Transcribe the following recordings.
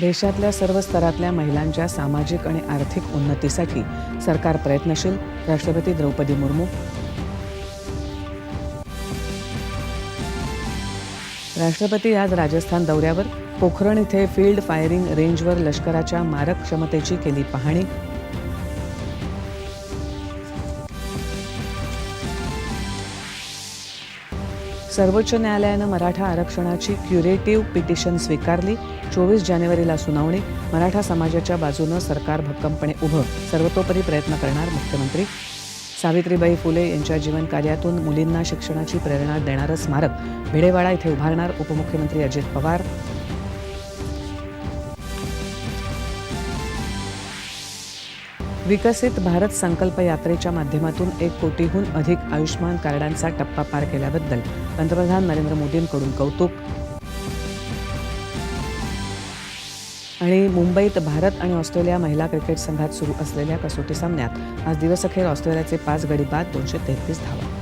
देशातल्या सर्व स्तरातल्या महिलांच्या सामाजिक आणि आर्थिक उन्नतीसाठी सरकार प्रयत्नशील. राष्ट्रपती द्रौपदी मुर्मू. राष्ट्रपती आज राजस्थान दौऱ्यावर. पोखरण इथे फील्ड फायरिंग रेंजवर लष्कराच्या मारक क्षमतेची केली पाहणी. सर्वोच्च न्यायालयानं मराठा आरक्षणाची क्युरेटिव्ह पिटिशन स्वीकारली. चोवीस जानेवारीला सुनावणी. मराठा समाजाच्या बाजूनं सरकार भक्कमपणे उभं. सर्वतोपरी प्रयत्न करणार मुख्यमंत्री. सावित्रीबाई फुले यांच्या जीवनकार्यातून मुलींना शिक्षणाची प्रेरणा देणारं स्मारक. भिडेवाडा इथे उभारणार उपमुख्यमंत्री अजित पवार. विकसित भारत संकल्प यात्रेच्या माध्यमातून एक कोटीहून अधिक आयुष्मान कार्डांचा टप्पा पार केल्याबद्दल पंतप्रधान नरेंद्र मोदींकडून कौतुक. आणि मुंबईत भारत आणि ऑस्ट्रेलिया महिला क्रिकेट संघात सुरू असलेल्या कसोटी सामन्यात आज दिवसअखेर ऑस्ट्रेलियाचे पाच गडी बाद दोनशे तेहतीस धावा.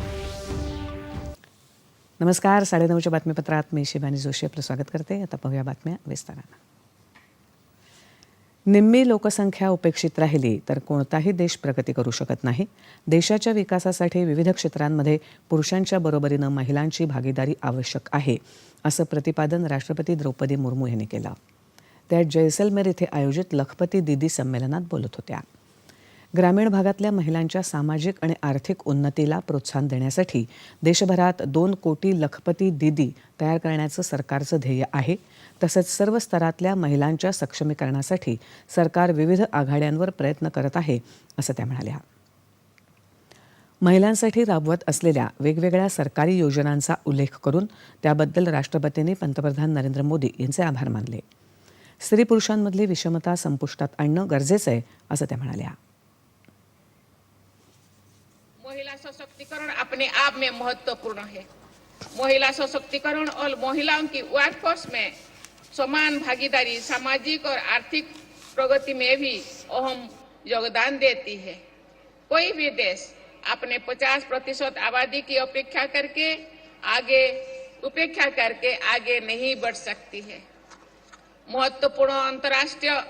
नमस्कार साडेनऊच्या बातमीपत्रात मी शिवानी जोशी आपलं स्वागत करते. आता पाहूया बातम्या विस्तारानं. निम्मी लोकसंख्या उपेक्षित राहिली तर कोणताही देश प्रगती करू शकत नाही. देशाच्या विकासासाठी विविध क्षेत्रांमध्ये पुरुषांच्या बरोबरीनं महिलांची भागीदारी आवश्यक आहे असं प्रतिपादन राष्ट्रपती द्रौपदी मुर्मू यांनी केलं. त्या जैसलमेर इथे आयोजित लखपती दिदी संमेलनात बोलत होत्या. ग्रामीण भागातल्या महिलांच्या सामाजिक आणि आर्थिक उन्नतीला प्रोत्साहन देण्यासाठी देशभरात दोन कोटी लखपती दिदी तयार करण्याचं सरकारचं ध्येय आहे. तसंच सर्व स्तरातल्या महिलांच्या सक्षमीकरणासाठी सरकार विविध आघाड्यांवर प्रयत्न करत आहे असं त्या म्हणाल्या. महिलांसाठी राबवत असलेल्या वेगवेगळ्या सरकारी योजनांचा उल्लेख करून त्याबद्दल राष्ट्रपतींनी पंतप्रधान नरेंद्र मोदी यांचे आभार मानले. स्त्री पुरुषांमधली विषमता संपुष्टात आणणं गरजेचं आहे असं त्या म्हणाल्या. सशक्तिकरण अपने आप में महत्वपूर्ण है। महिला सशक्तिकरण और महिलाओं की वर्कफोर्स में समान भागीदारी, सामाजिक और आर्थिक प्रगति में भी अहम योगदान देती है। कोई भी देश अपने 50 प्रतिशत आबादी की अपेक्षा करके आगे, उपेक्षा करके आगे नहीं बढ़ सकती है। महत्वपूर्ण अंतर्राष्ट्रीय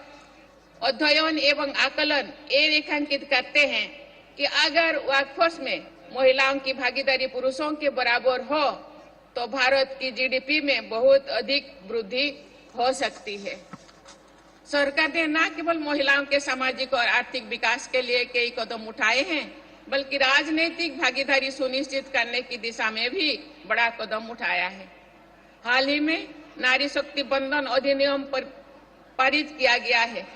अध्ययन एवं आकलन ये रेखांकित करते हैं कि अगर वर्कफोर्स में महिलाओं की भागीदारी पुरुषों के बराबर हो तो भारत की जीडीपी में बहुत अधिक वृद्धि हो सकती है। सरकार ने न केवल महिलाओं के सामाजिक और आर्थिक विकास के लिए कई कदम उठाए हैं, बल्कि राजनीतिक भागीदारी सुनिश्चित करने की दिशा में भी बड़ा कदम उठाया है। हाल ही में नारी शक्ति बंधन अधिनियम पर पारित किया गया है,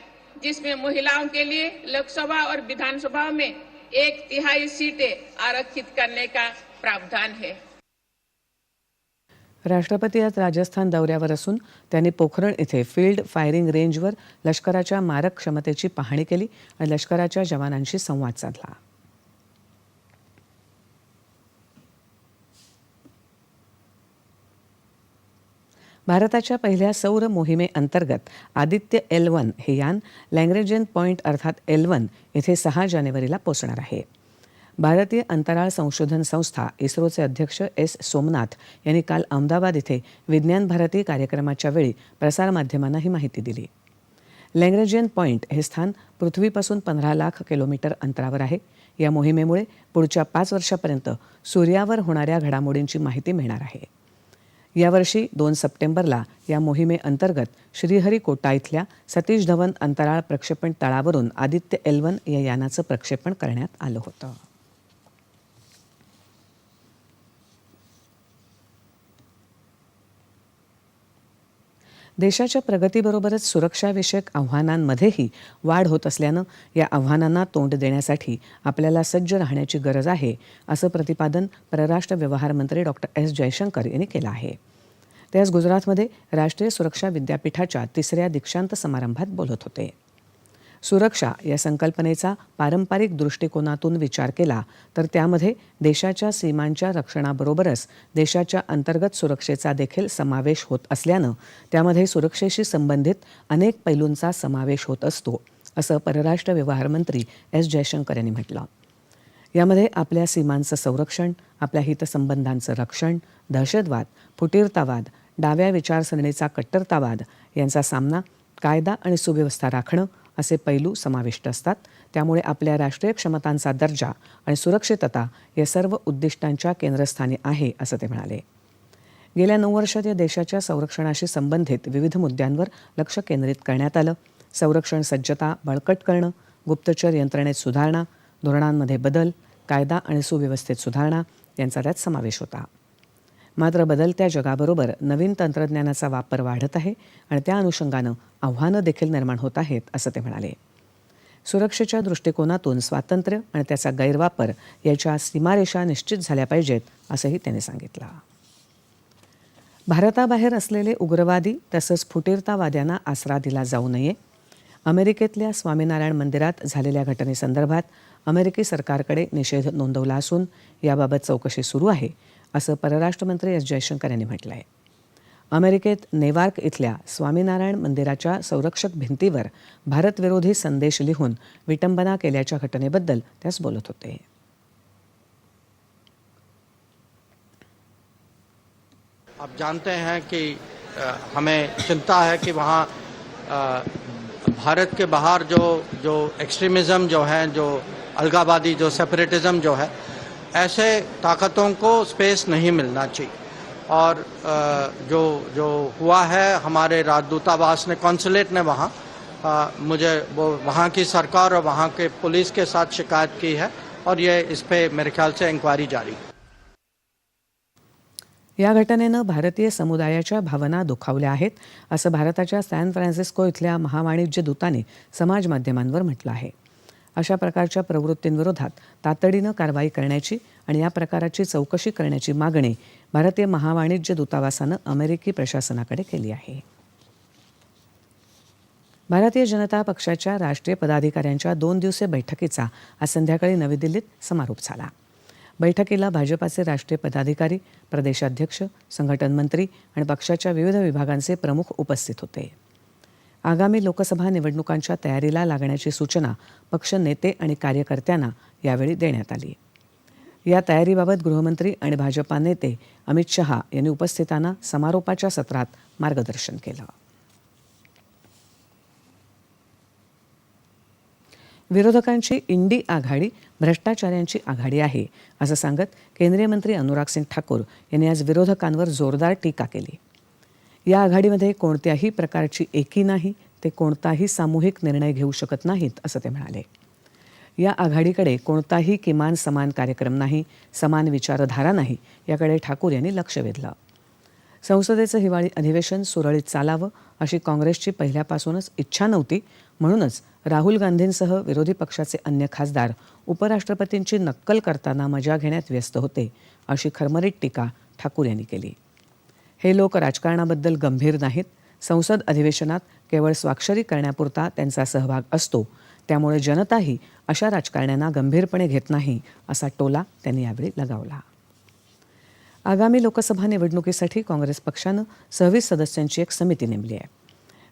जिसमें महिलाओं के लिए लोकसभा और विधानसभा में एक तिहाई सीटें आरक्षित करने का प्रावधान है। राष्ट्रपती आज राजस्थान दौऱ्यावर असून त्यांनी पोखरण इथे फील्ड फायरिंग रेंजवर लष्कराच्या मारक क्षमतेची पाहणी केली आणि लष्कराच्या जवानांशी संवाद साधला. भारताच्या पहिल्या सौर मोहिमेअंतर्गत आदित्य एल वन हे यान लँग्रेजियन पॉईंट अर्थात एल वन येथे सहा जानेवारीला पोचणार आहे. भारतीय अंतराळ संशोधन संस्था इस्रोचे अध्यक्ष एस सोमनाथ यांनी काल अहमदाबाद इथे विज्ञान भारती कार्यक्रमाच्या वेळी प्रसारमाध्यमांना ही माहिती दिली. लँग्रेजियन पॉईंट हे स्थान पृथ्वीपासून पंधरा लाख किलोमीटर अंतरावर आहे. या मोहिमेमुळे पुढच्या पाच वर्षापर्यंत सूर्यावर होणाऱ्या घडामोडींची माहिती मिळणार आहे. यावर्षी दोन सप्टेंबरला या मोहिमेअंतर्गत श्रीहरिकोटा इथल्या सतीश धवन अंतराळ प्रक्षेपण तळावरून आदित्य एल्वन या यानाचं प्रक्षेपण करण्यात आलं होतं. देशाच्या प्रगतीबरोबरच सुरक्षाविषयक आव्हानांमध्येही वाढ होत असल्यानं या आव्हानांना तोंड देण्यासाठी आपल्याला सज्ज राहण्याची गरज आहे असं प्रतिपादन परराष्ट्र व्यवहार मंत्री डॉक्टर एस जयशंकर यांनी केलं आहे. ते आज गुजरातमध्ये राष्ट्रीय सुरक्षा विद्यापीठाच्या तिसऱ्या दीक्षांत समारंभात बोलत होते. सुरक्षा या संकल्पनेचा पारंपरिक दृष्टिकोनातून विचार केला तर त्यामध्ये देशाच्या सीमांच्या रक्षणाबरोबरच देशाच्या अंतर्गत सुरक्षेचा देखील समावेश होत असल्यानं त्यामध्ये सुरक्षेशी संबंधित अनेक पैलूंचा समावेश होत असतो असं परराष्ट्र व्यवहार मंत्री एस जयशंकर यांनी म्हटलं. यामध्ये आपल्या सीमांचं संरक्षण आपल्या हितसंबंधांचं रक्षण दहशतवाद फुटीरतावाद डाव्या विचारसरणीचा कट्टरतावाद यांचा सामना कायदा आणि सुव्यवस्था राखणं असे पैलू समाविष्ट असतात. त्यामुळे आपल्या राष्ट्रीय क्षमतांचा दर्जा आणि सुरक्षितता या सर्व उद्दिष्टांच्या केंद्रस्थानी आहे असं ते म्हणाले. गेल्या नऊ वर्षात या देशाच्या संरक्षणाशी संबंधित विविध मुद्द्यांवर लक्ष केंद्रित करण्यात आलं. संरक्षण सज्जता बळकट करणं गुप्तचर यंत्रणेत सुधारणा धोरणांमध्ये बदल कायदा आणि सुव्यवस्थेत सुधारणा यांचा त्यात समावेश होता. मात्र बदलत्या जगाबरोबर नवीन तंत्रज्ञानाचा वापर वाढत आहे आणि त्या अनुषंगानं आव्हानं देखील निर्माण होत आहेत असं ते म्हणाले. सुरक्षेच्या दृष्टिकोनातून स्वातंत्र्य आणि त्याचा गैरवापर याच्या सीमारेषा निश्चित झाल्या पाहिजेत असंही त्यांनी सांगितलं. भारताबाहेर असलेले उग्रवादी तसंच फुटीरतावाद्यांना आसरा दिला जाऊ नये. अमेरिकेतल्या स्वामीनारायण मंदिरात झालेल्या घटनेसंदर्भात अमेरिकी सरकारकडे निषेध नोंदवला असून याबाबत चौकशी सुरू आहे. असं परराष्ट्रमंत्री एस. जयशंकर यांनी म्हटलं आहे अमेरिकेत नेवार्क इथल्या स्वामीनारायण मंदिराच्या संरक्षक भिंतीवर भारतविरोधी संदेश लिहून विटंबना केल्याच्या घटनेबद्दल त्यास बोलत होते. आप जानते हैं कि हमें चिंता है कि वहाँ भारत के बाहर जो जो एक्सट्रीमिज़्म जो है जो अलगावादी जो सेपरेटिज़म जो है ऐसे ताकतों को स्पेस नहीं मिलना चाहिए। और जो जो हुआ है हमारे राजदूतावास ने कौंसुलेट ने वहाँ मुझे वो वहाँ की सरकार और वहाँ के पुलिस के साथ शिकायत की है और ये इस पर मेरे ख्याल से इंक्वायरी जारी है। या घटनेनं भारतीय समुदायाच्या भावना दुखावल्या आहेत असं भारताच्या सॅन फ्रान्सिस्को इथल्या महावाणिज्य दूताने समाज माध्यमांवर म्हटलं आहे. अशा प्रकारच्या प्रवृत्तींविरोधात तातडीनं कारवाई करण्याची आणि या प्रकाराची चौकशी करण्याची मागणी भारतीय महावाणिज्य दूतावासानं अमेरिकी प्रशासनाकडे केली आहे. भारतीय जनता पक्षाच्या राष्ट्रीय पदाधिकाऱ्यांच्या दोन दिवसीय बैठकीचा आज संध्याकाळी नवी दिल्लीत समारोप झाला. बैठकीला भाजपाचे राष्ट्रीय पदाधिकारी प्रदेशाध्यक्ष संघटन मंत्री आणि पक्षाच्या विविध विभागांचे प्रमुख उपस्थित होते. आगामी लोकसभा निवडणुकांच्या तयारीला लागण्याची सूचना पक्ष नेते आणि कार्यकर्त्यांना यावेळी देण्यात आली. या तयारीबाबत गृहमंत्री आणि भाजपा नेते अमित शहा यांनी उपस्थितांना समारोपाच्या सत्रात मार्गदर्शन केलं. विरोधकांची इंडी आघाडी भ्रष्टाचाऱ्यांची आघाडी आहे असं सांगत केंद्रीय मंत्री अनुराग सिंग ठाकूर यांनी आज विरोधकांवर जोरदार टीका केली. या आघाडीमध्ये कोणत्याही प्रकारची एकी नाही ते कोणताही सामूहिक निर्णय घेऊ शकत नाहीत असं ते म्हणाले. या आघाडीकडे कोणताही किमान समान कार्यक्रम नाही समान विचारधारा नाही याकडे ठाकूर यांनी लक्ष वेधलं. संसदेचं हिवाळी अधिवेशन सुरळीत चालावं अशी काँग्रेसची पहिल्यापासूनच इच्छा नव्हती म्हणूनच राहुल गांधींसह विरोधी पक्षाचे अन्य खासदार उपराष्ट्रपतींची नक्कल करताना मजा घेण्यात व्यस्त होते अशी खरमरीत टीका ठाकूर यांनी केली. हे लोक राजकारणाबद्दल गंभीर नाहीत. संसद अधिवेशनात केवळ स्वाक्षरी करण्यापुरता त्यांचा सहभाग असतो. त्यामुळे जनताही अशा राजकारण्यांना गंभीरपणे घेत नाही असा टोला त्यांनी यावेळी लगावला. आगामी लोकसभा निवडणुकीसाठी काँग्रेस पक्षानं सव्वीस सदस्यांची एक समिती नेमली आहे.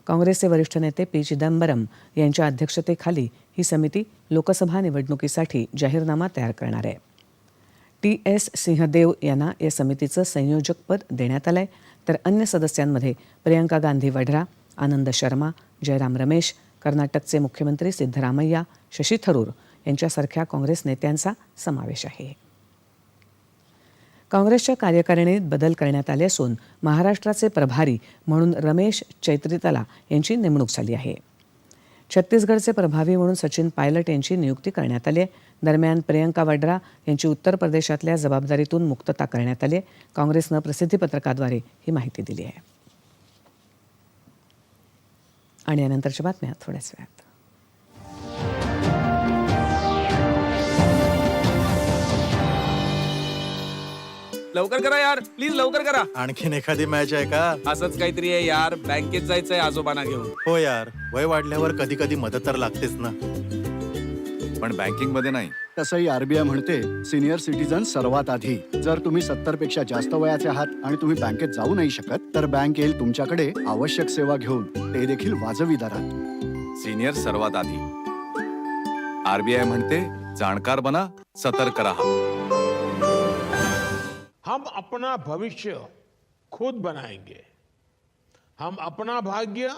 काँग्रेसचे वरिष्ठ नेते पी चिदंबरम यांच्या अध्यक्षतेखाली ही समिती लोकसभा निवडणुकीसाठी जाहीरनामा तयार करणार आहे. टी एस सिंहदेव यांना या समितीचं संयोजकपद देण्यात आलंय. तर अन्य सदस्यांमध्ये प्रियंका गांधी वढरा आनंद शर्मा जयराम रमेश कर्नाटकचे मुख्यमंत्री सिद्धरामय्या शशी थरूर यांच्यासारख्या काँग्रेस नेत्यांचा समावेश आहे. काँग्रेसच्या कार्यकारिणीत बदल करण्यात आले असून महाराष्ट्राचे प्रभारी म्हणून रमेश चैत्रितला यांची नेमणूक झाली आहे. छत्तीसगडचे प्रभावी म्हणून सचिन पायलट यांची नियुक्ती करण्यात आली आहे. दरम्यान प्रियंका वड्रा यांची उत्तर प्रदेशातल्या जबाबदारीतून मुक्तता करण्यात आली काँग्रेसनं प्रसिद्धीपत्रकाद्वारे ही माहिती दिली आहे. आणि यानंतरच्या बातम्या थोड्याच वेळात. लवकर करा यार. प्लीज लवकर करा. आणखीन एखादी मॅच आहे का? असंच काहीतरी आहे यार. बँकेत जायचंय आजोबांना घेऊन. हो यार. वय वाढल्यावर कधी कधी मदत तर लागतेच ना. पण बँकिंगमध्ये नाही. तसंही आरबीआय म्हणते सिनियर सिटीजन सर्वात आधी. जर तुम्ही सत्तरपेक्षा जास्त वयाचे आहात आणि तुम्ही बँकेत जाऊ नाही शकत तर बँक येईल तुमच्याकडे आवश्यक सेवा घेऊन. ते देखील वाजवी दरात. सिनियर सर्वात आधी. आरबीआय म्हणते जाणकार बना सतर्क रहा. हम अपना भविष्य खुद बनाएंगे। हम अपना भाग्य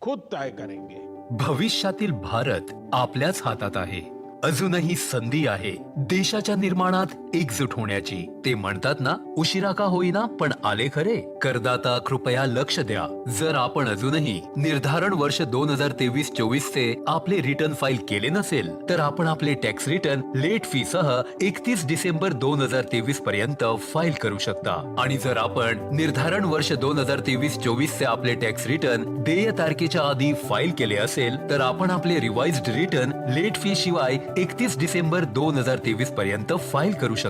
खुद तय करेंगे। भविष्यातील भारत आपल्याच हातात आहे. अजूनही संधी आहे. देशाच्या निर्माणात एकजूट होण्याची. ते म्हणतात ना उशिरा का होईना पण आले खरे. करदाता कृपया लक्ष द्या. जर आपण अजूनही निर्धारण वर्ष दोन हजार तेवीस चोवीस चे आपले रिटर्न फाईल केले नसेल तर आपण आपले टॅक्स रिटर्न लेट फी सह एकतीस डिसेंबर दोन हजार तेवीस पर्यंत फाईल करू शकता. आणि जर आपण निर्धारण वर्ष दोन हजार तेवीस चोवीस चे आपले टॅक्स रिटर्न देय तारखेच्या आधी फाईल केले असेल तर आपण आपले रिवाइज्ड रिटर्न लेट फी शिवाय एकतीस डिसेंबर दोन हजार तेवीस पर्यंत फाईल करू शकता.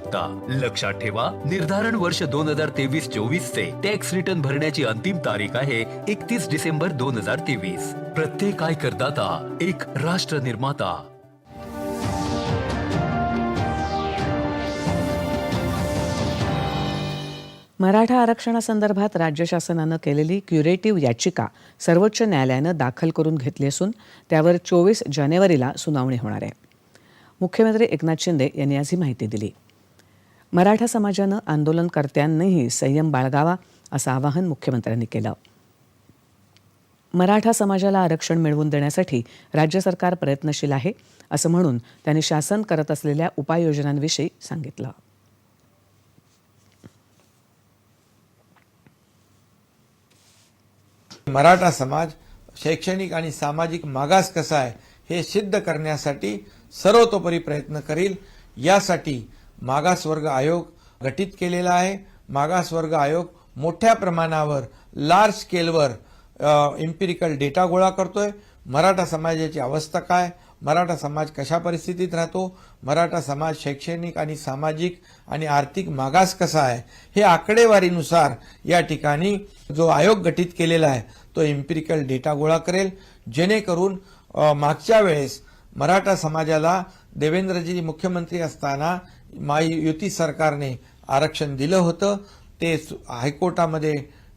लक्षात ठेवा निर्धारण वर्ष दोन हजार तेवीस चोवीस चे टॅक्स रिटर्न भरण्याची अंतिम तारीख आहे एकतीस डिसेंबर दोन हजार तेवीस. प्रत्येक आयकरदाता एक राष्ट्र निर्माता. मराठा आरक्षणासंदर्भात राज्य शासनानं केलेली क्युरेटिव्ह याचिका सर्वोच्च न्यायालयानं दाखल करून घेतली असून त्यावर चोवीस जानेवारीला सुनावणी होणार आहे. मुख्यमंत्री एकनाथ शिंदे यांनी आज ही माहिती दिली. मराठा समाजानं आंदोलनकर्त्यांनीही संयम बाळगावा असं आवाहन मुख्यमंत्र्यांनी केलं. मराठा समाजाला आरक्षण मिळवून देण्यासाठी राज्य सरकार प्रयत्नशील आहे असं म्हणून त्यांनी शासन करत असलेल्या उपाययोजनांविषयी सांगितलं. मराठा समाज शैक्षणिक आणि सामाजिक मागास कसा आहे हे सिद्ध करण्यासाठी सर्वतोपरी प्रयत्न करील. यासाठी मागासवर्ग आयोग गठीत केलेला आहे. मागासवर्ग आयोग मोठ्या प्रमाणावर लार्ज स्केलवर इम्पिरिकल डेटा गोळा करतोय. मराठा समाजाची अवस्था काय? मराठा समाज कशा परिस्थितीत राहतो? मराठा समाज शैक्षणिक आणि सामाजिक आणि आर्थिक मागास कसा आहे? हे आकडेवारीनुसार या ठिकाणी जो आयोग गठीत केलेला आहे तो इम्पिरिकल डेटा गोळा करेल. जेणेकरून मागच्या वेळेस मराठा समाजाला देवेंद्रजी मुख्यमंत्री असताना माई युती सरकारने आरक्षण दिलं होतं ते सु- हायकोर्टामध्ये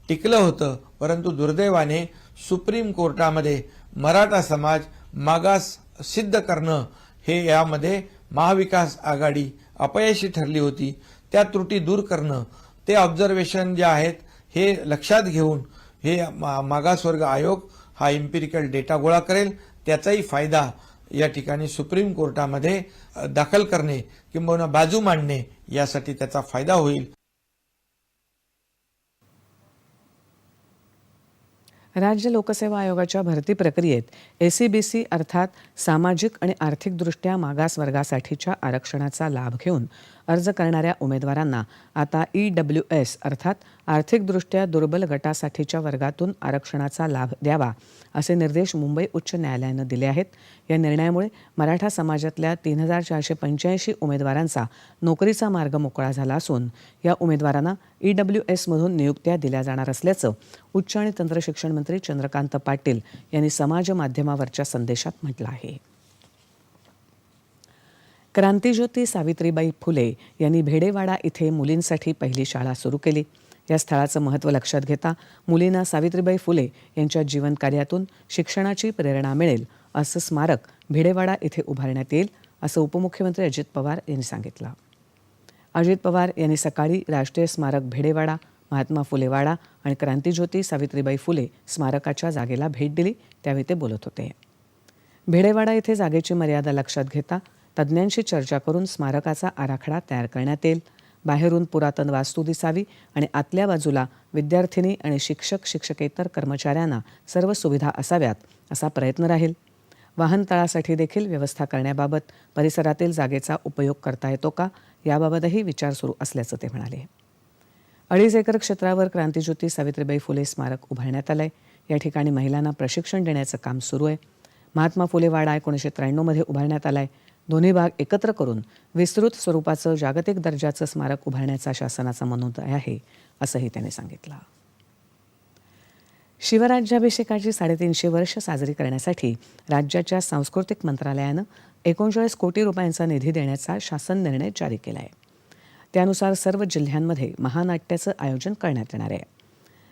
टिकलं होतं परंतु दुर्दैवाने सुप्रीम कोर्टामध्ये मराठा समाज मागास सिद्ध करणं हे यामध्ये महाविकास आघाडी अपयशी ठरली होती. त्या त्रुटी दूर करणं ते ऑब्झर्वेशन जे आहेत हे लक्षात घेऊन हे मा- मागासवर्ग आयोग हा इम्पिरिकल डेटा गोळा करेल. त्याचाही फायदा या ठिकाणी सुप्रीम कोर्टामध्ये दाखल करणे किंबहुना बाजू मांडणे यासाठी त्याचा फायदा होईल. राज्य लोकसेवा आयोगाच्या भरती प्रक्रियेत एसीबीसी अर्थात सामाजिक आणि आर्थिकदृष्ट्या मागास वर्गासाठीच्या आरक्षणाचा लाभ घेऊन अर्ज करणाऱ्या उमेदवारांना आता ई डब्ल्यू एस अर्थात आर्थिकदृष्ट्या दुर्बल गटासाठीच्या वर्गातून आरक्षणाचा लाभ द्यावा असे निर्देश मुंबई उच्च न्यायालयानं दिले आहेत. या निर्णयामुळे मराठा समाजातल्या तीन हजार चारशे पंच्याऐंशी उमेदवारांचा नोकरीचा मार्ग मोकळा झाला असून या उमेदवारांना ई डब्ल्यू एसमधून नियुक्त्या दिल्या जाणार असल्याचं उच्च आणि तंत्रशिक्षण मंत्री चंद्रकांत पाटील यांनी समाज माध्यमावरच्या संदेशात म्हटलं आहे. क्रांतीज्योती सावित्रीबाई फुले यांनी भेडेवाडा इथे मुलींसाठी पहिली शाळा सुरू केली. या स्थळाचं महत्त्व लक्षात घेता मुलींना सावित्रीबाई फुले यांच्या जीवनकार्यातून शिक्षणाची प्रेरणा मिळेल असं स्मारक भिडेवाडा इथे उभारण्यात येईल असं उपमुख्यमंत्री अजित पवार यांनी सांगितलं. अजित पवार यांनी सकाळी राष्ट्रीय स्मारक भिडेवाडा महात्मा फुलेवाडा आणि क्रांतीज्योती सावित्रीबाई फुले स्मारकाच्या जागेला भेट दिली त्यावेळी ते बोलत होते. भिडेवाडा येथे जागेची मर्यादा लक्षात घेता तज्ज्ञांशी चर्चा करून स्मारकाचा आराखडा तयार करण्यात येईल. बाहेरून पुरातन वास्तू दिसावी आणि आतल्या बाजूला विद्यार्थिनी आणि शिक्षक शिक्षकेतर कर्मचाऱ्यांना सर्व सुविधा असाव्यात असा प्रयत्न राहील. वाहनतळासाठी देखील व्यवस्था करण्याबाबत परिसरातील जागेचा उपयोग करता येतो का याबाबतही विचार सुरू असल्याचं ते म्हणाले. अडीच एकर क्षेत्रावर क्रांतीज्योती सावित्रीबाई फुले स्मारक उभारण्यात आलंय. या ठिकाणी महिलांना प्रशिक्षण देण्याचं काम सुरू आहे. महात्मा फुले वाडा एकोणीसशे त्र्याण्णवमध्ये उभारण्यात आलाय. दोन्ही भाग एकत्र करून विस्तृत स्वरूपाचं जागतिक दर्जाचं स्मारक उभारण्याचा शासनाचा मनोदय आहे असंही त्यांनी सांगितलं. शिवराज्याभिषेकाची साडेतीनशे वर्ष साजरी करण्यासाठी राज्याच्या सांस्कृतिक मंत्रालयानं एकोणचाळीस कोटी रुपयांचा निधी देण्याचा शासन निर्णय जारी केला आहे त्यानुसार सर्व जिल्ह्यांमध्ये महानाट्याचं आयोजन करण्यात येणार आहे.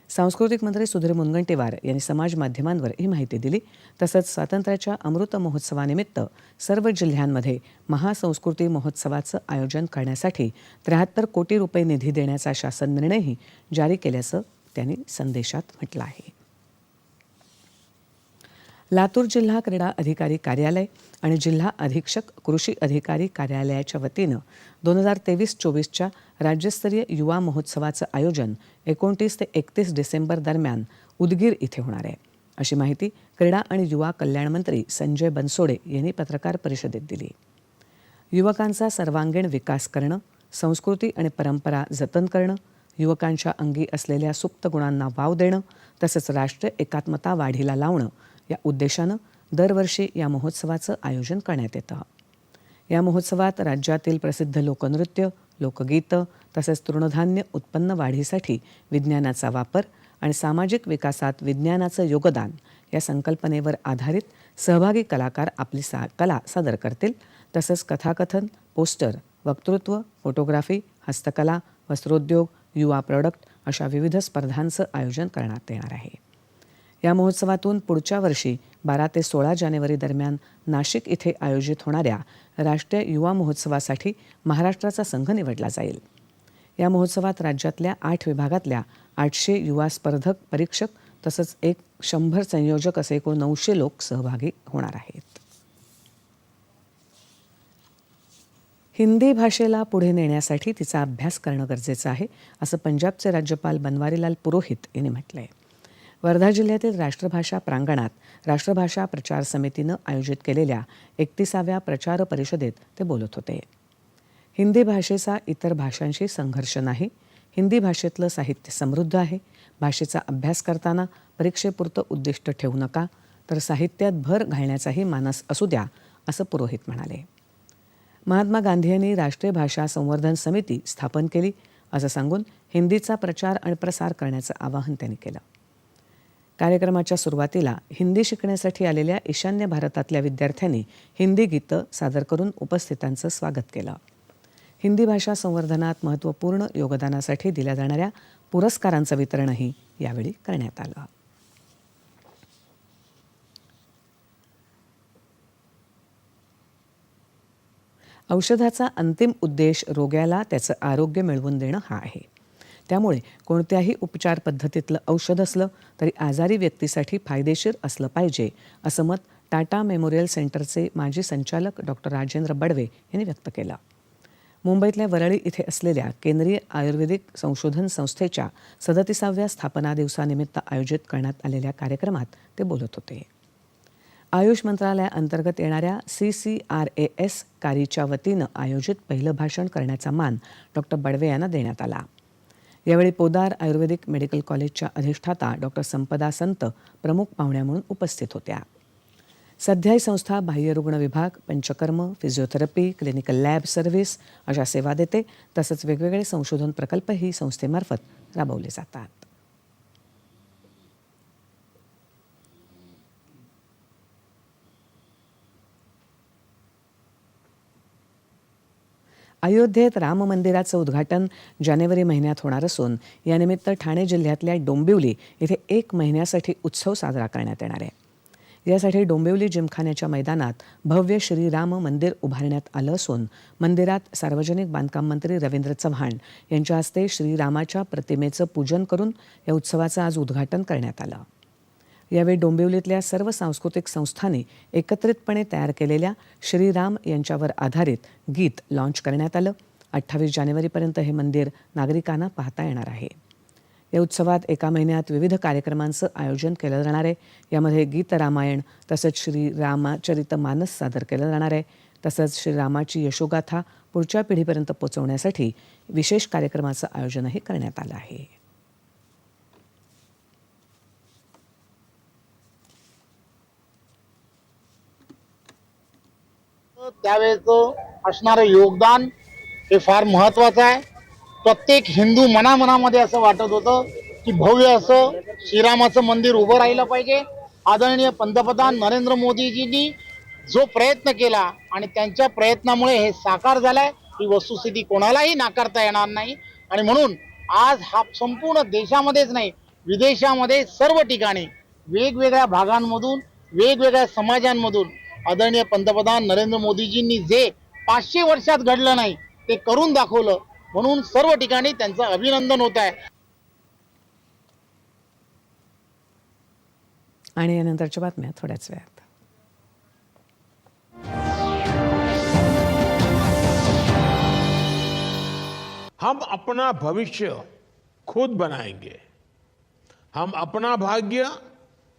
सांस्कृतिक मंत्री सुधीर मुनगंटीवार यांनी समाज माध्यमांवर ही माहिती दिली. तसंच स्वातंत्र्याच्या अमृत महोत्सवानिमित्त सर्व जिल्ह्यांमध्ये महासंस्कृती महोत्सवाचं आयोजन करण्यासाठी त्र्याहत्तर कोटी रुपये निधी देण्याचा शासन निर्णयही जारी केल्याचं त्यांनी संदेशात म्हटलं आहे. लातूर जिल्हा क्रीडा अधिकारी कार्यालय आणि जिल्हा अधीक्षक कृषी अधिकारी कार्यालयाच्या वतीनं दोन हजार तेवीस चोवीसच्या राज्यस्तरीय युवा महोत्सवाचं आयोजन एकोणतीस ते एकतीस डिसेंबर दरम्यान उदगीर इथे होणार आहे. अशी माहिती क्रीडा आणि युवा कल्याण मंत्री संजय बनसोडे यांनी पत्रकार परिषदेत दिली. युवकांचा सर्वांगीण विकास करणं संस्कृती आणि परंपरा जतन करणं युवकांच्या अंगी असलेल्या सुप्त गुणांना वाव देणं तसंच राष्ट्रीय एकात्मता वाढीला लावणं या उद्देशानं दरवर्षी या महोत्सवाचं आयोजन करण्यात येतं. या महोत्सवात राज्यातील प्रसिद्ध लोकनृत्य लोकगीतं तसेच तृणधान्य उत्पन्न वाढीसाठी विज्ञानाचा वापर आणि सामाजिक विकासात विज्ञानाचं योगदान या संकल्पनेवर आधारित सहभागी कलाकार आपली सा कला सादर करतील. तसंच कथाकथन पोस्टर वक्तृत्व फोटोग्राफी हस्तकला वस्त्रोद्योग युवा प्रॉडक्ट अशा विविध स्पर्धांचं आयोजन करण्यात येणार आहे. या महोत्सवातून पुढच्या वर्षी बारा ते सोळा जानेवारी दरम्यान नाशिक इथे आयोजित होणाऱ्या राष्ट्रीय युवा महोत्सवासाठी महाराष्ट्राचा संघ निवडला जाईल. या महोत्सवात राज्यातल्या आठ विभागातल्या आठशे युवा स्पर्धक परीक्षक तसंच एक शंभर संयोजक असे एकूण नऊशे लोक सहभागी होणार आहेत. हिंदी भाषेला पुढे नेण्यासाठी तिचा अभ्यास करणं गरजेचं आहे असं पंजाबचे राज्यपाल बनवारीलाल पुरोहित यांनी म्हटलं आहे वर्धा जिल्ह्यातील राष्ट्रभाषा प्रांगणात राष्ट्रभाषा प्रचार समितीनं आयोजित केलेल्या एकतीसाव्या प्रचार परिषदेत ते बोलत होते. हिंदी भाषेचा इतर भाषांशी संघर्ष नाही हिंदी भाषेतलं साहित्य समृद्ध आहे भाषेचा अभ्यास करताना परीक्षेपुरतं उद्दिष्ट ठेवू नका तर साहित्यात भर घालण्याचाही मानस असू द्या असं पुरोहित म्हणाले. महात्मा गांधी यांनी राष्ट्रीय भाषा संवर्धन समिती स्थापन केली असं सांगून हिंदीचा प्रचार आणि प्रसार करण्याचं आवाहन त्यांनी केलं. कार्यक्रमाच्या सुरुवातीला हिंदी शिकण्यासाठी आलेल्या ईशान्य भारतातल्या विद्यार्थ्यांनी हिंदी गीतं सादर करून उपस्थितांचं स्वागत केलं. हिंदी भाषा संवर्धनात महत्त्वपूर्ण योगदानासाठी दिल्या जाणाऱ्या पुरस्कारांचं वितरणही यावेळी करण्यात आलं. औषधाचा अंतिम उद्देश रोग्याला त्याचं आरोग्य मिळवून देणं हा आहे. त्यामुळे कोणत्याही उपचार पद्धतीतलं औषध असलं तरी आजारी व्यक्तीसाठी फायदेशीर असलं पाहिजे असं मत टाटा मेमोरियल सेंटरचे माजी संचालक डॉक्टर राजेंद्र बडवे यांनी व्यक्त केलं. मुंबईतल्या वरळी इथे असलेल्या केंद्रीय आयुर्वेदिक संशोधन संस्थेच्या सदतीसाव्या स्थापना दिवसानिमित्त आयोजित करण्यात आलेल्या कार्यक्रमात ते बोलत होते. आयुष मंत्रालयाअंतर्गत येणाऱ्या C C R A S कारीच्या वतीनं आयोजित पहिलं भाषण करण्याचा मान डॉक्टर बडवे यांना देण्यात आला. यावेळी पोदार आयुर्वेदिक मेडिकल कॉलेजच्या अधिष्ठाता डॉक्टर संपदा संत प्रमुख पाहुण्या म्हणून उपस्थित होत्या. सध्या ही संस्था बाह्यरुग्ण विभाग panchakarma physiotherapy clinical lab service अशा सेवा देते तसंच वेगवेगळे संशोधन प्रकल्पही संस्थेमार्फत राबवले जातात. अयोध्येत राम मंदिराचं उद्घाटन जानेवारी महिन्यात होणार असून यानिमित्त ठाणे जिल्ह्यातल्या डोंबिवली इथे एक महिन्यासाठी उत्सव साजरा करण्यात येणार आहे. यासाठी डोंबिवली जिमखान्याच्या मैदानात भव्य श्रीराम मंदिर उभारण्यात आलं असून मंदिरात सार्वजनिक बांधकाम मंत्री रवींद्र चव्हाण यांच्या हस्ते श्रीरामाच्या प्रतिमेचं पूजन करून या उत्सवाचं आज उद्घाटन करण्यात आलं. यावेळी डोंबिवलीतल्या सर्व सांस्कृतिक संस्थांनी एकत्रितपणे तयार केलेल्या श्रीराम यांच्यावर आधारित गीत लॉन्च करण्यात आलं. अठ्ठावीस जानेवारीपर्यंत हे मंदिर नागरिकांना पाहता येणार आहे. या उत्सवात एका महिन्यात विविध कार्यक्रमांचं आयोजन केलं जाणार आहे. यामध्ये गीत रामायण तसंच श्री रामाचरित मानस सादर केलं जाणार आहे. तसंच श्रीरामाची यशोगाथा पुढच्या पिढीपर्यंत पोहोचवण्यासाठी विशेष कार्यक्रमाचं आयोजनही करण्यात आलं आहे. त्यावेळेचं असणारं योगदान हे फार महत्वाचं आहे. प्रत्येक हिंदू मनामनामध्ये असं वाटत होतं की भव्य असं श्रीरामाचं मंदिर उभं राहिलं पाहिजे. आदरणीय पंतप्रधान नरेंद्र मोदीजींनी जो प्रयत्न केला आणि त्यांच्या प्रयत्नामुळे हे साकार झालंय ही वस्तुस्थिती कोणालाही नाकारता येणार नाही. आणि म्हणून आज हा संपूर्ण देशामध्येच नाही विदेशामध्ये सर्व ठिकाणी वेगवेगळ्या भागांमधून वेगवेगळ्या समाजांमधून आदरणीय पंतप्रधान नरेंद्र मोदीजींनी जे पाचशे वर्षात घडलं नाही ते करून दाखवलं. म्हणून सर्व ठिकाणी त्यांचं अभिनंदन होत आहे. आणि यानंतरच्या बातम्या थोड्याच वेळात. हम अपना भविष्य खुद बनाएंगे। हम अपना भाग्य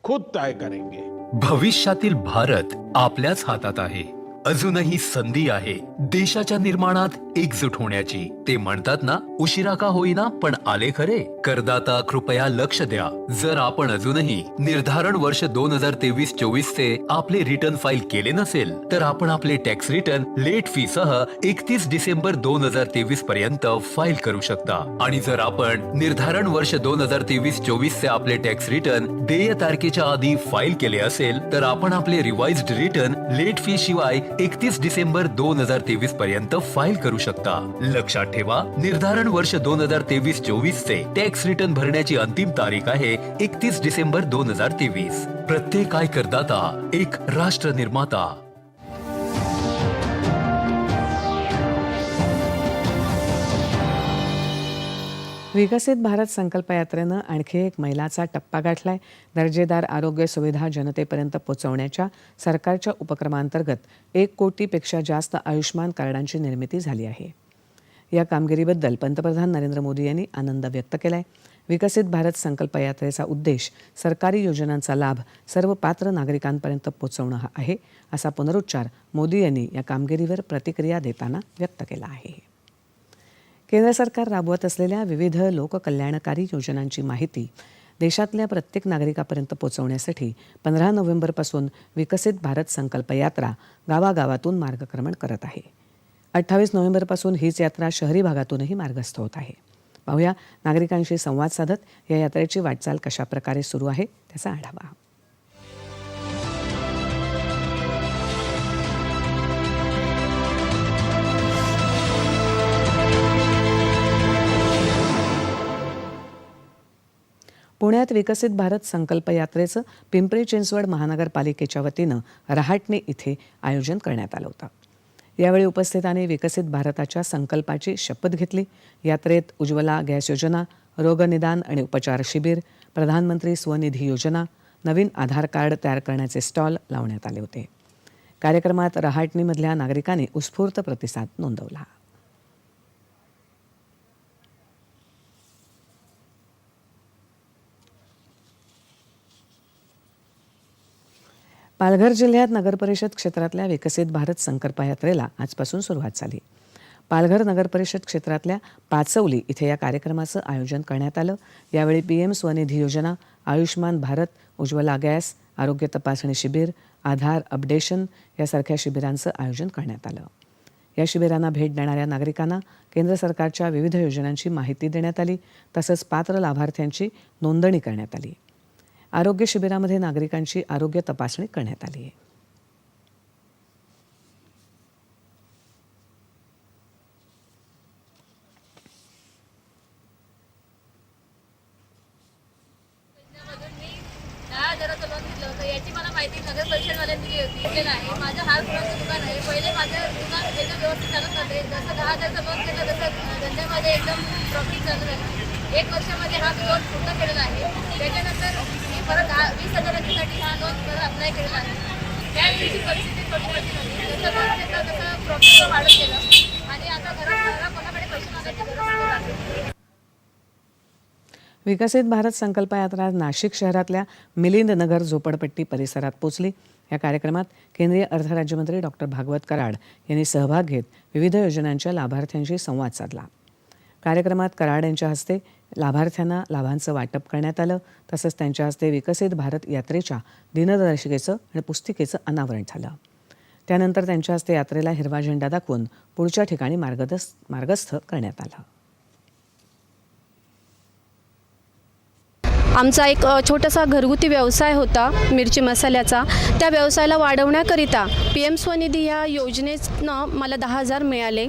खुद तय करेंगे। भविष्यातील भारत आपल्याच हातात आहे. अजूनही संधी आहे. देशाच्या निर्माणात एकजूट होण्याची. ते म्हणतात ना उशिरा का होईना पण आले खरे. करदाता कृपया लक्ष द्या. जर आपण अजूनही निर्धारण वर्ष दोन हजार तेवीस चोवीस चे आपले रिटर्न फाईल केले नसेल तर आपण आपले टॅक्स रिटर्न लेट फी सह एकतीस डिसेंबर दोन हजार तेवीस पर्यंत फाईल करू शकता. आणि जर आपण निर्धारण वर्ष दोन हजार तेवीस चोवीस चे आपले टॅक्स रिटर्न देय तारखेच्या आधी फाईल केले असेल तर आपण आपले रिवाइज्ड रिटर्न लेट फी शिवाय एकतीस डिसेंबर दोन हजार तेवीस पर्यंत फाईल करू शकता. लक्षात ठेवा निर्धारण वर्ष दोन हजार तेवीस चोवीस चे टॅक्स रिटर्न भरण्याची अंतिम तारीख आहे एकतीस डिसेंबर दोन हजार तेवीस. प्रत्येक आयकरदाता एक राष्ट्र निर्माता. विकसित भारत संकल्प यात्रेनं आणखी एक मैलाचा टप्पा गाठलाय. दर्जेदार आरोग्य सुविधा जनतेपर्यंत पोहोचवण्याच्या सरकारच्या उपक्रमांतर्गत एक कोटीपेक्षा जास्त आयुष्मान कार्डांची निर्मिती झाली आहे. या कामगिरीबद्दल पंतप्रधान नरेंद्र मोदी यांनी आनंद व्यक्त केला आहे विकसित भारत संकल्प यात्रेचा उद्देश सरकारी योजनांचा लाभ सर्व पात्र नागरिकांपर्यंत पोहोचवणं हा आहे असा पुनरुच्चार मोदी यांनी या कामगिरीवर प्रतिक्रिया देताना व्यक्त केला आहे. केंद्र सरकार राबवत असलेल्या विविध लोककल्याणकारी योजनांची माहिती देशातल्या प्रत्येक नागरिकापर्यंत पोहोचवण्यासाठी पंधरा नोव्हेंबरपासून विकसित भारत संकल्प यात्रा गावागावातून मार्गक्रमण करत आहे. अठ्ठावीस नोव्हेंबरपासून हीच यात्रा शहरी भागातूनही मार्गस्थ होत आहे. पाहूया नागरिकांशी संवाद साधत या यात्रेची वाटचाल कशाप्रकारे सुरू आहे त्याचा आढावा. पुण्यात विकसित भारत संकल्प यात्रेचं पिंपरी चिंचवड महानगरपालिकेच्या वतीनं रहाटणे इथे आयोजन करण्यात आलं होतं. यावेळी उपस्थितांनी विकसित भारताच्या संकल्पाची शपथ घेतली. यात्रेत उज्ज्वला गॅस योजना रोगनिदान आणि उपचार शिबिर प्रधानमंत्री स्वनिधी योजना नवीन आधार कार्ड तयार करण्याचे स्टॉल लावण्यात आले होते. कार्यक्रमात रहाटणीमधल्या नागरिकांनी उत्स्फूर्त प्रतिसाद नोंदवला. पालघर जिल्ह्यात नगरपरिषद क्षेत्रातल्या विकसित भारत संकल्प यात्रेला आजपासून सुरुवात झाली. पालघर नगरपरिषद क्षेत्रातल्या पाचवली इथे या कार्यक्रमाचं आयोजन करण्यात आलं. यावेळी पी एम स्वनिधी योजना आयुष्मान भारत उज्ज्वला गॅस आरोग्य तपासणी शिबिर आधार अपडेशन यासारख्या शिबिरांचं आयोजन करण्यात आलं. या शिबिरांना भेट देणाऱ्या नागरिकांना केंद्र सरकारच्या विविध योजनांची माहिती देण्यात आली. तसंच पात्र लाभार्थ्यांची नोंदणी करण्यात आली. आरोग्य शिबिरामध्ये नागरिकांची आरोग्य तपासणी करण्यात आली आहे. दहा याची मला माहिती दिलेलं आहे दुकान आहे. पहिले दुकान एकदम व्यवस्थित चालत जसं दहा तसं एकदम प्रॉफिट चालू झालं एक वर्षामध्ये हा लोन पूर्ण केलेला आहे. त्याच्यानंतर परत वीस हजाराच्यासाठी हा लोन परत अप्लाय केला आहे त्यावेळीची परिस्थिती कमी होती जसं लोन घेतलं तसं प्रॉफिट वाढत गेलं. आणि आता घरात कोणाकडे पैसे मागायची गरज विकसित भारत संकल्प यात्रा नाशिक शहरातल्या मिलिंद नगर झोपडपट्टी परिसरात पोचली या कार्यक्रमात केंद्रीय अर्थराज्यमंत्री डॉक्टर भागवत कराड यांनी सहभाग घेत विविध योजनांच्या लाभार्थ्यांशी संवाद साधला. कार्यक्रमात कराड यांच्या हस्ते लाभार्थ्यांना लाभांचं वाटप करण्यात आलं. तसंच त्यांच्या हस्ते विकसित भारत यात्रेच्या दिनदर्शिकेचं आणि पुस्तिकेचं अनावरण झालं. त्यानंतर त्यांच्या हस्ते यात्रेला हिरवा झेंडा दाखवून पुढच्या ठिकाणी मार्गदस मार्गस्थ करण्यात आलं. आमचा एक छोटासा घरगुती व्यवसाय होता मिरची मसाल्याचा. त्या व्यवसायाला वाढवण्याकरिता पी एम स्वनिधी या योजनेतनं मला दहा हजार मिळाले.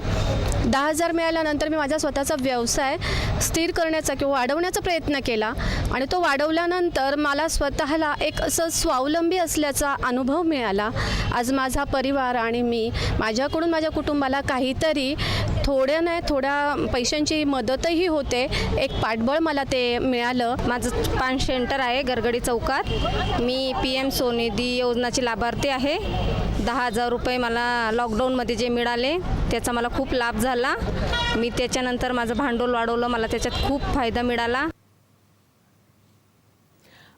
दहा हजार मिळाल्यानंतर मी माझा स्वतःचा व्यवसाय स्थिर करण्याचा किंवा वाढवण्याचा प्रयत्न केला. आणि तो वाढवल्यानंतर मला स्वतःला एक असं स्वावलंबी असल्याचा अनुभव मिळाला. आज माझा परिवार आणि मी माझ्याकडून माझ्या कुटुंबाला काहीतरी थोड्या नाही थोड्या पैशांची मदतही होते. एक पाठबळ मला ते मिळालं. माझं पान सेंटर आहे गरगडी चौकात. मी पी एम सोनिधी योजनाची लाभार्थी आहे. दहा हजार रुपये मला लॉकडाऊनमध्ये जे मिळाले त्याचा मला खूप लाभ झाला. मी त्याच्यानंतर माझं भांडवल वाढवलं. मला त्याच्यात खूप फायदा मिळाला.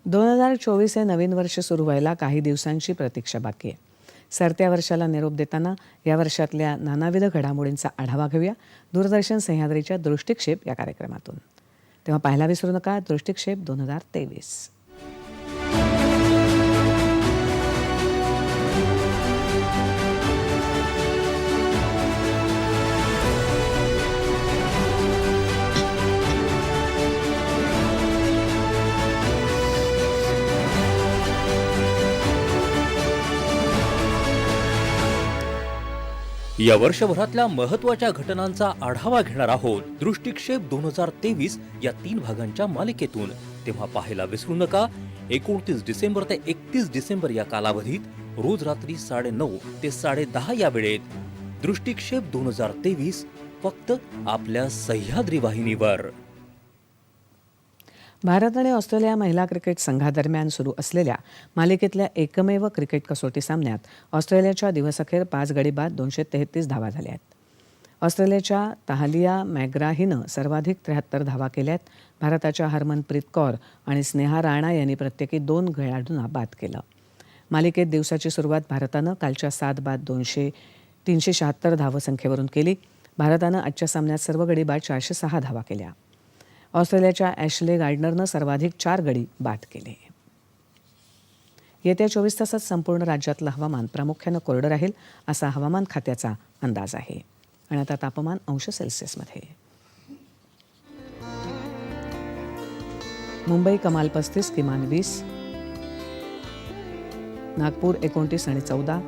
दोन हजार चोवीस हे नवीन वर्ष सुरू व्हायला काही दिवसांची प्रतीक्षा बाकी आहे. सरत्या वर्षाला निरोप देताना या वर्षातल्या नानाविध घडामोडींचा आढावा घेऊया. दूरदर्शन सह्याद्रीच्या दृष्टिक्षेप या कार्यक्रमातून. तेव्हा पाहायला विसरू नका दृष्टिक्षेप दोन हजार तेवीस. या वर्षभरातल्या महत्त्वाच्या घटनांचा आढावा घेणार आहोत. दृष्टिक्षेप दोन हजार तेवीस या तीन भागांच्या मालिकेतून. तेव्हा पाहायला विसरू नका. एकोणतीस डिसेंबर ते एकतीस डिसेंबर या कालावधीत रोज रात्री साडे नऊ ते साडे दहा या वेळेत. दृष्टिक्षेप दोन हजार तेवीस फक्त आपल्या सह्याद्री वाहिनीवर. भारत आणि ऑस्ट्रेलिया महिला क्रिकेट संघादरम्यान सुरू असलेल्या मालिकेतल्या एकमेव क्रिकेट कसोटी सामन्यात ऑस्ट्रेलियाच्या दिवसअखेर पाच गडी बाद दोनशे तेहतीस धावा झाल्या आहेत. ऑस्ट्रेलियाच्या ताहलिया मॅग्राहीनं सर्वाधिक त्र्याहत्तर धावा केल्यात. भारताच्या हरमनप्रीत कौर आणि स्नेहा राणा यांनी प्रत्येकी दोन खेळाडूंना बाद केलं. मालिकेत दिवसाची सुरुवात भारतानं कालच्या सात बाद दोनशे तीनशे शहात्तर धावसंख्येवरून केली. भारतानं आजच्या सामन्यात सर्व गडी बाद चारशे सहा धावा केल्या. ऑस्ट्रेलियाच्या ॲशले गार्डनरनं सर्वाधिक चार गडी बाद केले. येत्या चोवीस तासात संपूर्ण राज्यातलं हवामान प्रामुख्यानं कोरडं राहील असा हवामान खात्याचा अंदाज आहे. आणि आता तापमान अंश सेल्सिअसमध्ये. मुंबई कमाल पस्तीस किमान वीस. नागपूर एकोणतीस आणि चौदा.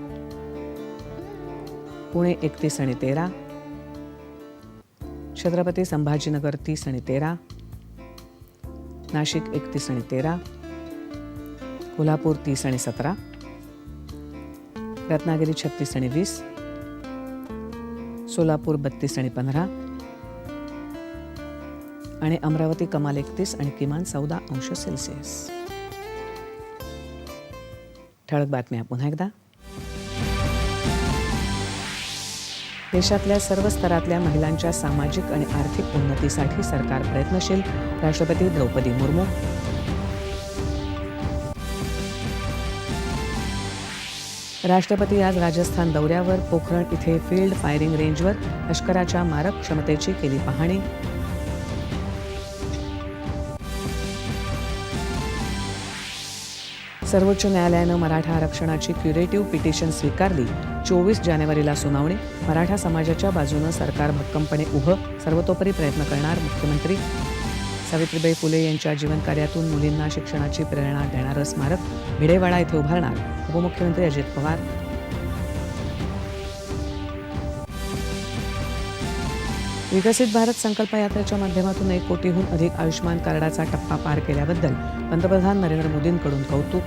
पुणे एकतीस आणि तेरा. छत्रपती संभाजीनगर तीस आणि तेरा नाशिक एकतीस आणि तेरा कोल्हापूर तीस आणि सतरा रत्नागिरी छत्तीस आणि वीस सोलापूर बत्तीस आणि पंधरा आणि अमरावती कमाल एकतीस आणि किमान चौदा अंश सेल्सिअस. ठळक बातम्या पुन्हा एकदा. देशातल्या सर्व स्तरातल्या महिलांच्या सामाजिक आणि आर्थिक उन्नतीसाठी सरकार प्रयत्नशील. राष्ट्रपती द्रौपदी मुर्मू. राष्ट्रपती आज राजस्थान दौऱ्यावर पोखरण इथे फील्ड फायरिंग रेंजवर लष्कराच्या मारक क्षमतेची केली पाहणी. सर्वोच्च न्यायालयानं मराठा आरक्षणाची क्युरेटिव्ह पिटिशन स्वीकारली. चोवीस जानेवारीला सुनावणी. मराठा समाजाच्या बाजूनं सरकार भक्कमपणे उभं सर्वतोपरी प्रयत्न करणार मुख्यमंत्री. सावित्रीबाई फुले यांच्या जीवनकार्यातून मुलींना शिक्षणाची प्रेरणा देणारं स्मारक भिडेवाडा इथे उभारणार. उपमुख्यमंत्री अजित पवार विकसित भारत संकल्प यात्रेच्या माध्यमातून एक कोटीहून अधिक आयुष्यमान कार्डाचा टप्पा पार केल्याबद्दल पंतप्रधान नरेंद्र मोदींकडून कौतुक.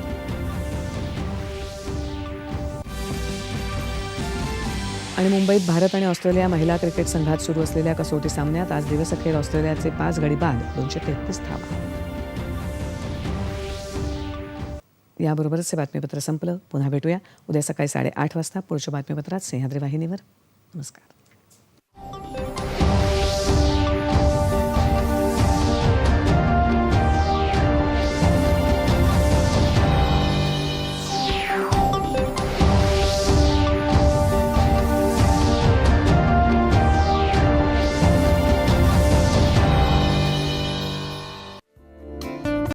आणि मुंबईत भारत आणि ऑस्ट्रेलिया महिला क्रिकेट संघात सुरू असलेल्या कसोटी सामन्यात आज दिवसअखेर ऑस्ट्रेलियाचे पाच गडी बाद दोनशे तेहतीस धावा. याबरोबरच हे बातमीपत्र संपलं. पुन्हा भेटूया. उद्या सकाळी साडेआठ वाजता पुढच्या बातमीपत्रात सह्याद्री वाहिनीवर नमस्कार.